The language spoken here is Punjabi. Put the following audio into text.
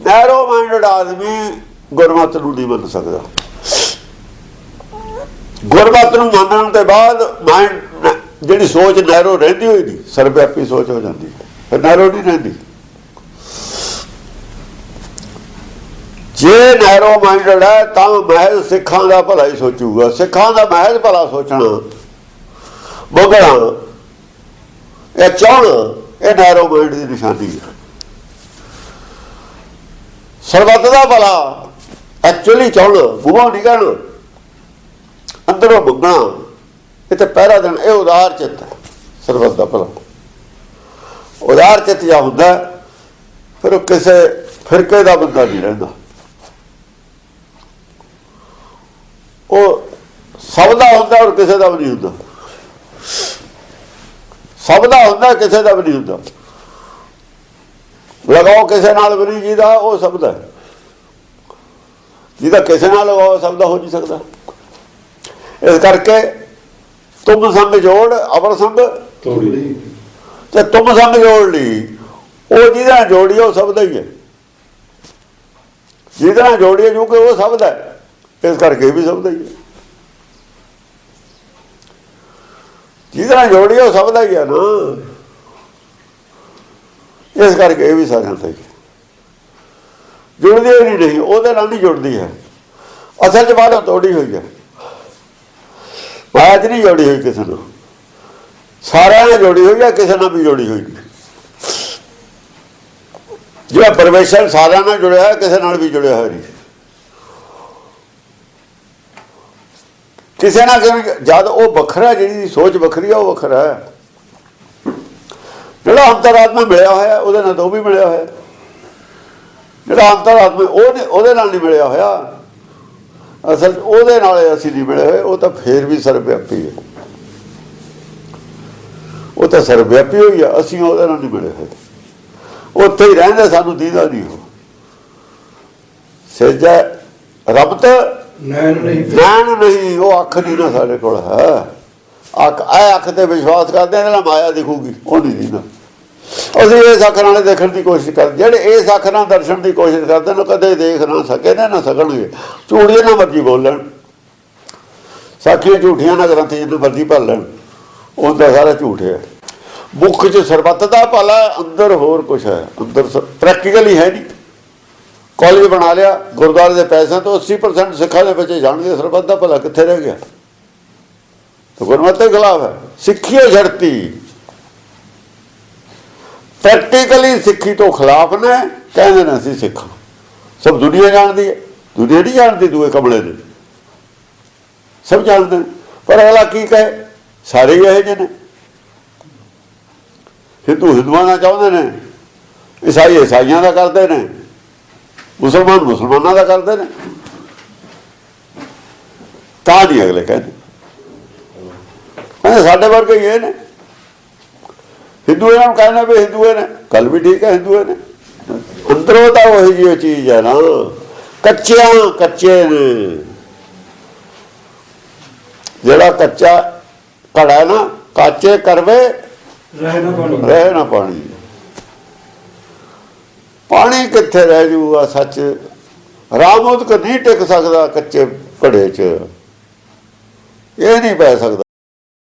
ਨੈਰੋ ਮਾਈਂਡਡ ਆਦਮੀ ਗੁਰਮਤ ਨੂੰ ਨਹੀਂ ਮੰਨ ਸਕਦਾ। ਗੁਰਮਤ ਨੂੰ ਮੰਨਣ ਤੋਂ ਬਾਅਦ ਮਾਈਂਡ ਜਿਹੜੀ ਸੋਚ ਨੈਰੋ ਰਹਿੰਦੀ ਹੋਈ ਨਹੀਂ ਸਰਵਿਆਪੀ ਸੋਚ ਹੋ ਜਾਂਦੀ। ਹੈ ਫਿਰ ਨੈਰੋ ਨਹੀਂ ਰਹਿੰਦੀ। ਜੇ ਨੈਰੋ ਮਾਈਂਡਡ ਹੈ, ਤਾਂ ਮਹਿਜ਼ ਸਿੱਖਾਂ ਦਾ ਭਲਾ ਹੀ ਸੋਚੂਗਾ। ਸਿੱਖਾਂ ਦਾ ਮਹਿਜ਼ ਭਲਾ ਸੋਚਣਾ ਮੰਗਣਾ ਇਹ ਚਾਹਣਾ, ਇਹ ਨੈਰੋ ਮਾਈਂਡ ਦੀ ਨਿਸ਼ਾਨੀ ਹੈ। ਸਰਬੱਤ ਦਾ ਭਲਾ। ਐਕਚੁਅਲੀ ਚਾਹਣਾ ਮੂੰਹੋਂ ਨਹੀਂ ਅੰਦਰੋਂ ਮੰਗਣਾ ਇਹ ਤੇ ਪਹਿਰਾ ਦਿਨ ਇਹ ਉਦਾਰ ਚਿੱਤ ਸਰਬੱਤ ਦਾ ਭਲਾ। ਉਦਾਰ ਚਿੱਤ ਜਾਂ ਹੁੰਦਾ ਫਿਰ ਉਹ ਕਿਸੇ ਫਿਰਕੇ ਦਾ ਬੰਦਾ ਨਹੀਂ ਰਹਿੰਦਾ। ਉਹ ਸਭ ਦਾ ਹੁੰਦਾ ਔਰ ਕਿਸੇ ਦਾ ਵੀ ਨਹੀਂ ਹੁੰਦਾ। ਸਭ ਦਾ ਹੁੰਦਾ, ਕਿਸੇ ਦਾ ਵੀ ਨਹੀਂ ਹੁੰਦਾ। ਲਗਾਓ ਕਿਸੇ ਨਾਲ ਵੀ ਨਹੀਂ ਜਿਹਦਾ ਉਹ ਸਭ ਦਾ ਹੈ। ਜਿਹਦਾ ਕਿਸੇ ਨਾਲ ਲਗਾਓ ਸਭ ਦਾ ਹੋ ਨਹੀਂ ਸਕਦਾ। ਇਸ ਕਰਕੇ ਤੁਮ ਸੰਗ ਜੋੜ ਅਵਰ ਸੰਗ ਤੋੜੀ। ਤੇ ਤੁਮ ਸੰਗ ਜੋੜ ਲਈ ਉਹ ਜਿਹਦਾ ਜੋੜੀਏ ਉਹ ਸਭ ਦਾ ਹੀ ਹੈ। ਜਿਹਦਾ ਜੋੜੀਏ ਜੋ ਕਿ ਉਹ ਸਭ ਦਾ ਹੈ ਇਸ ਕਰਕੇ ਵੀ ਸਭ ਦਾ ਹੀ ਹੈ। ਜਿਹਦਾ ਜੋੜੀਏ ਉਹ ਸਭ ਦਾ ਹੀ ਹੈ ਨਾ। ਇਸ ਕਰਕੇ ਇਹ ਵੀ ਸਾਰਿਆਂ ਹੈ। ਜੁੜਦੀ ਨਹੀਂ ਨਹੀਂ ਉਹਦੇ ਨਾਲ ਨਹੀਂ ਜੁੜਦੀ ਹੈ। ਅਸਲ 'ਚ ਬਾਹਰੋਂ ਤੋੜੀ ਹੋਈ ਹੈ। 'ਚ ਨਹੀਂ ਜੋੜੀ ਹੋਈ ਕਿਸੇ ਨਾਲ ਸਾਰਿਆਂ ਨਾਲ ਜੋੜੀ ਹੋਈ ਹੈ ਕਿਸੇ ਨਾਲ ਵੀ ਜੋੜੀ ਹੋਈ ਨਹੀਂ। ਜਿਹੜਾ ਪਰਮੇਸ਼ਰ ਸਾਰਿਆਂ ਨਾਲ ਜੁੜਿਆ ਹੈ ਕਿਸੇ ਨਾਲ ਵੀ ਜੁੜਿਆ ਹੋਇਆ ਨਹੀਂ। ਕਿਸੇ ਨਾਲ ਜਦ ਉਹ ਵੱਖਰਾ ਜਿਹੜੀ ਸੋਚ ਵੱਖਰੀ ਆ ਉਹ ਵੱਖਰਾ ਹੈ। ਜਿਹੜਾ ਅੰਤਰਾਤਮਾ ਮਿਲਿਆ ਹੋਇਆ ਉਹਦੇ ਨਾਲ ਉਹ ਵੀ ਮਿਲਿਆ ਹੋਇਆ। ਜਿਹੜਾ ਅੰਤਰਾਤਮਾ ਉਹਨੇ ਉਹਦੇ ਨਾਲ ਨਹੀਂ ਮਿਲਿਆ ਹੋਇਆ। ਅਸਲ ਉਹਦੇ ਨਾਲ ਅਸੀਂ ਨਹੀਂ ਮਿਲੇ ਹੋਏ ਉਹ ਤਾਂ ਫੇਰ ਵੀ ਸਰਵਿਆਪੀ ਹੈ। ਉਹ ਤਾਂ ਸਰਵਿਆਪੀ ਹੋਈ ਆ ਅਸੀਂ ਉਹਦੇ ਨਾਲ ਨਹੀਂ ਮਿਲੇ ਹੋਏ। ਉੱਥੇ ਹੀ ਰਹਿੰਦੇ ਸਾਨੂੰ ਦੀਦਾ ਨਹੀਂ ਉਹ। ਸੇਜਾ ਰਬਤ ਨੈਣ ਨਹੀਂ। ਨੈਣ ਨਹੀਂ ਉਹ ਅੱਖ ਨਹੀਂ ਨਾ ਸਾਡੇ ਕੋਲ ਹੈ। ਅੱਖ ਆ ਅੱਖ ਤੇ ਵਿਸ਼ਵਾਸ ਕਰਦੇ ਇਹਦੇ ਨਾਲ ਮਾਇਆ ਦਿਖੂਗੀ ਉਹ ਨਹੀਂ ਦੀਨਾ ਅਸੀਂ ਇਹ ਅੱਖ ਨਾਲ ਦੇਖਣ ਦੀ ਕੋਸ਼ਿਸ਼ ਕਰਦੇ, ਜਿਹੜੇ ਇਹ ਅੱਖ ਨਾਲ ਦਰਸ਼ਨ ਦੀ ਕੋਸ਼ਿਸ਼ ਕਰਦੇ ਨੇ ਕਦੇ ਦੇਖ ਨਾ ਸਕੇ ਨਾ ਨਾ ਸਕਣਗੇ। ਝੂੜੀਆਂ ਨਾ ਮਰਜ਼ੀ ਬੋਲਣ। ਸਾਖੀਆਂ ਝੂਠੀਆਂ ਨਾ ਗ੍ਰੰਥ ਜਿੰਨੂੰ ਮਰਜ਼ੀ ਭਰ ਲੈਣ। ਉਹਦਾ ਸਾਰਾ ਝੂਠ ਹੈ। ਮੁੱਖ ਚ ਸਰਬੱਤ ਦਾ ਭਲਾ ਅੰਦਰ ਹੋਰ ਕੁਝ ਹੈ। ਅੰਦਰ ਪ੍ਰੈਕਟੀਕਲੀ ਹੈ ਨਹੀਂ। ਕਾਲਜ ਬਣਾ ਲਿਆ, ਗੁਰਦੁਆਰੇ ਦੇ ਪੈਸਿਆਂ ਤੋਂ 80% ਸਿੱਖਾਂ ਦੇ ਬੱਚੇ ਜਾਣਗੇ, ਸਰਬੱਤ ਦਾ ਭਲਾ ਕਿੱਥੇ ਰਹਿ ਗਿਆ? ਤਾਂ ਗੁਰਮਤਿ ਦੇ ਖਿਲਾਫ ਹੈ। ਸਿੱਖੀਓ ਝੜਤੀ ਪ੍ਰੈਕਟੀਕਲੀ ਸਿੱਖੀ ਤੋਂ ਖਿਲਾਫ ਨੇ, ਕਹਿੰਦੇ ਨੇ ਅਸੀਂ ਸਿੱਖ ਸਭ ਦੁਨੀਆ ਜਾਣਦੀ ਹੈ। ਦੁਨੀਆ ਨਹੀਂ ਜਾਣਦੀ, ਦੂਏ ਕਮਲੇ ਨੇ ਸਭ ਜਾਣਦੇ ਨੇ। ਪਰ ਅਗਲਾ ਕੀ ਕਹੇ? ਸਾਰੇ ਹੀ ਇਹੋ ਜਿਹੇ ਨੇ। ਹਿੰਦੂ ਹਿੰਦੂਆਂ ਦਾ ਚਾਹੁੰਦੇ ਨੇ। ਈਸਾਈ ਈਸਾਈਆਂ ਦਾ ਕਰਦੇ ਨੇ। ਮੁਸਲਮਾਨ ਮੁਸਲਮਾਨਾਂ ਦਾ ਕਰਦੇ ਨੇ। ਤਾਂ ਨਹੀਂ ਅਗਲੇ ਕਹਿੰਦੇ। ਕਹਿੰਦੇ ਸਾਡੇ ਵਰਗੇ ਇਹ ਨੇ। ਹਿੰਦੂ ਇਹਨਾਂ ਨੂੰ ਕਹਿੰਦੇ ਵੀ ਹਿੰਦੂ ਨੇ ਗੱਲ ਵੀ ਠੀਕ ਹੈ ਹਿੰਦੂ ਨੇ। ਅੰਦਰੋਂ ਤਾਂ ਉਹੀ ਜਿਹੀ ਚੀਜ਼ ਹੈ ਨਾ। ਕੱਚਿਆਂ ਕੱਚੇ ਨੇ। ਜਿਹੜਾ ਕੱਚਾ ਘੜਾ ਨਾ ਕਾਚੇ ਕਰਵੇ ਰਹਿ ਨਾ ਪਾਣੀ। ਪਾਣੀ। ਕਿੱਥੇ ਰਹਿ ਜੂਗਾ ਸੱਚ? ਰਾਮੋਦਕ ਨਹੀਂ ਟਿਕ ਸਕਦਾ ਕੱਚੇ ਘੜੇ 'ਚ। ਇਹ ਨਹੀਂ ਪੈ ਸਕਦਾ।